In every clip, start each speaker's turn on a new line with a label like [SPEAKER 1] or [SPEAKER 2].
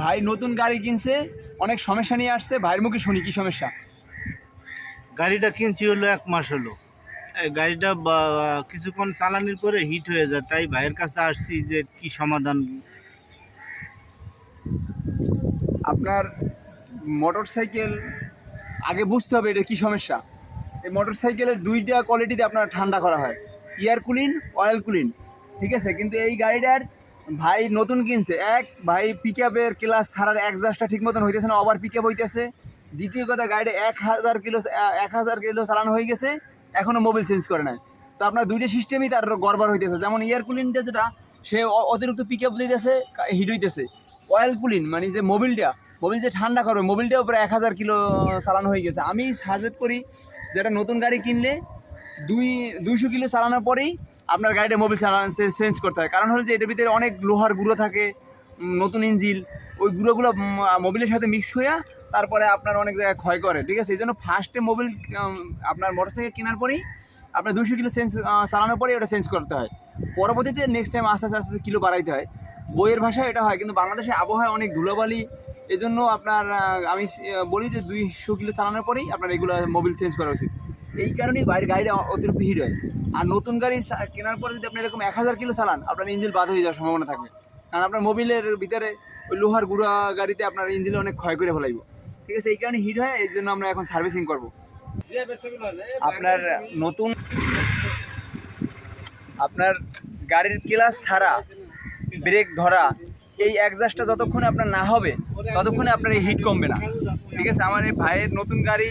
[SPEAKER 1] ভাই নতুন গাড়ি কিনছে অনেক সমস্যা নিয়ে আসছে ভাইয়ের মুখে শুনি কি সমস্যা?
[SPEAKER 2] গাড়িটা কিনছি হলো এক মাস হলো। গাড়িটা কিছুক্ষণ চালানির পরে হিট হয়ে যায় তাই ভাইয়ের কাছে আসছি যে কি সমাধান?
[SPEAKER 1] আপনার মোটর সাইকেল আগে বুঝতে হবে এটা কি সমস্যা। এই মোটর সাইকেলের দুইটা কোয়ালিটিতে আপনার ঠান্ডা করা হয় এয়ার কুলিন অয়েল কুলিন ঠিক আছে? কিন্তু এই গাড়িটার ভাই নতুন কিনছে। এক, ভাই পিক আপের ক্লাস ছাড়ার একজাস্টটা ঠিক মতন হইতেছে না ওভার পিক আপ হইতেছে। দ্বিতীয় কথা, গাড়িটা এক হাজার কিলো, এক হাজার কিলো চালানো হয়ে গেছে এখনও মোবিল চেঞ্জ করে নাই। তো আপনার দুইটা সিস্টেমই তার গড়বড় হইতেছে। যেমন এয়ার কুলিনটা যেটা, সে অতিরিক্ত পিক আপ দিতেছে হিট হইতেছে। অয়েল কুলিন মানে যে মোবিলটা মোবিল যে ঠান্ডা করবে মোবিলটাও প্রায় এক হাজার কিলো চালানো হয়ে গেছে। আমি সাজেস্ট করি, যেটা নতুন গাড়ি কিনলে, দুই, দুইশো কিলো চালানোর পরেই আপনার গাড়িটা মোবিল চালানো চেঞ্জ করতে হয়। কারণ হলো যে, এটার ভিতরে অনেক লোহার গুঁড়ো থাকে নতুন ইঞ্জিল ওই গুঁড়োগুলো মোবিলের সাথে মিক্স হয়ে তারপরে আপনার অনেক জায়গায় ক্ষয় করে, ঠিক আছে? এই জন্য ফার্স্টে মোবিল আপনার মোটর সাইকেল কেনার পরেই আপনার দুশো কিলো চেঞ্জ চালানোর পরেই ওটা চেঞ্জ করতে হয়। পরবর্তীতে নেক্সট টাইম আস্তে আস্তে আস্তে কিলো বাড়াইতে হয়। বইয়ের ভাষায় এটা হয়, কিন্তু বাংলাদেশে আবহাওয়া অনেক ধুলোবালি। এজন্য আপনার আমি বলি যে, দুইশো কিলো চালানোর পরেই আপনার এগুলো মোবিল চেঞ্জ করা উচিত। এই কারণেই বাইরের গাড়িটা অতিরিক্ত হিট হয়। আর নতুন গাড়ি কেনার পরে যদি আপনি এরকম এক হাজার কিলো চালান, আপনার ইঞ্জিন বাদ হয়ে যাওয়ার সম্ভাবনা থাকবে। কারণ আপনার মোবিলের ভিতরে ওই লোহার গুঁড়া গাড়িতে আপনার ইঞ্জিনে অনেক ক্ষয় করে ফেলাইব। ঠিক আছে, এই কারণে হিট হয়, এই জন্য আমরা এখন সার্ভিসিং করব। আপনার নতুন আপনার গাড়ির ক্লাস ছাড়া ব্রেক ধরা, এই অ্যাডজাস্টটা যতক্ষণে আপনার না হবে, ততক্ষণে আপনার এই হিট কমবে না। ঠিক আছে? আমার এই ভাইয়ের নতুন গাড়ি,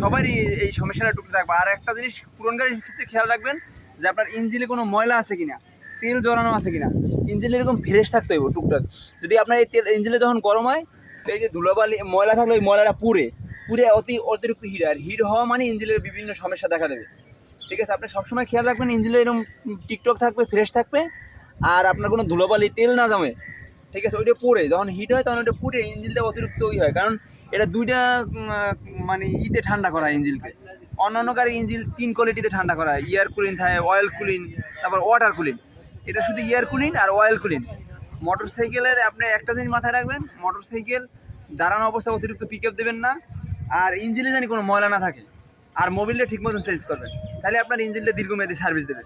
[SPEAKER 1] সবারই এই সমস্যাটা টুকতে থাকবে। আর একটা জিনিস, পুরন গাড়ির ক্ষেত্রে খেয়াল রাখবেন যে আপনার ইঞ্জিনে কোনো ময়লা আছে কিনা, তেল জড়ানো আছে কিনা, ইঞ্জিনে এরকম ফ্রেশ থাকতে হবে টুকটাক। যদি আপনার এই তেল, ইঞ্জিনে যখন গরম হয় এই যে ধুলোবালি, ময়লা থাকলে ওই ময়লাটা পুড়ে পুড়ে অতি, অতিরিক্ত হিট, আর হিট হওয়া মানে ইঞ্জিনের বিভিন্ন সমস্যা দেখা দেবে। ঠিক আছে? আপনি সবসময় খেয়াল রাখবেন, ইঞ্জিনে এরকম টিকটক থাকবে, ফ্রেশ থাকবে, আর আপনার কোনো ধুলোবালি, তেল না জমে ঠিক আছে, ওইটা পুড়ে, যখন হিট হয় তখন ওইটা পুড়ে ইঞ্জিনটা অতিরিক্ত ই হয়। কারণ এটা দুইটা মানে ইতে ঠান্ডা করা হয় ইঞ্জিনকে অন্যান্য গাড়ি ইঞ্জিন তিন কোয়ালিটিতে ঠান্ডা করা হয়। ইয়ার কুলিন থাকে অয়েল কুলিন তারপর ওয়াটার কুলিন এটা শুধু ইয়ার কুলিন আর অয়েল কুলিন মোটর সাইকেলের আপনি একটা জিনিস মাথায় রাখবেন মোটর সাইকেল দাঁড়ানো অবস্থায় অতিরিক্ত পিক আপ দেবেন না। আর ইঞ্জিনে জানি কোনো ময়লা না থাকে। আর মোবিলটা ঠিক মতন চেঞ্জ করবেন। তাহলে আপনার ইঞ্জিনটা দীর্ঘমেয়াদী সার্ভিস দেবে।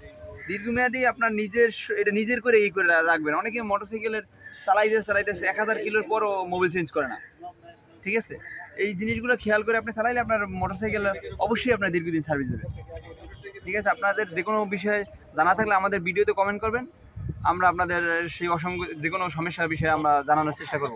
[SPEAKER 1] দীর্ঘমেয়াদী আপনার নিজের এটা নিজের করে এই করে রাখবেন। অনেকে মোটরসাইকেলের চালাইতে চালাইতেছে, এক হাজার কিলোর পরও মোবিল চেঞ্জ করে না। ঠিক আছে? এই জিনিসগুলো খেয়াল করে আপনি চালাইলে আপনার মোটরসাইকেল অবশ্যই আপনার দীর্ঘদিন সার্ভিস দেবে। ঠিক আছে? আপনাদের যে কোনো বিষয়ে জানা থাকলে আমাদের ভিডিওতে কমেন্ট করবেন। আমরা আপনাদের সেই অসংখ্য যে কোনো সমস্যার বিষয়ে আমরা জানানোর চেষ্টা করব।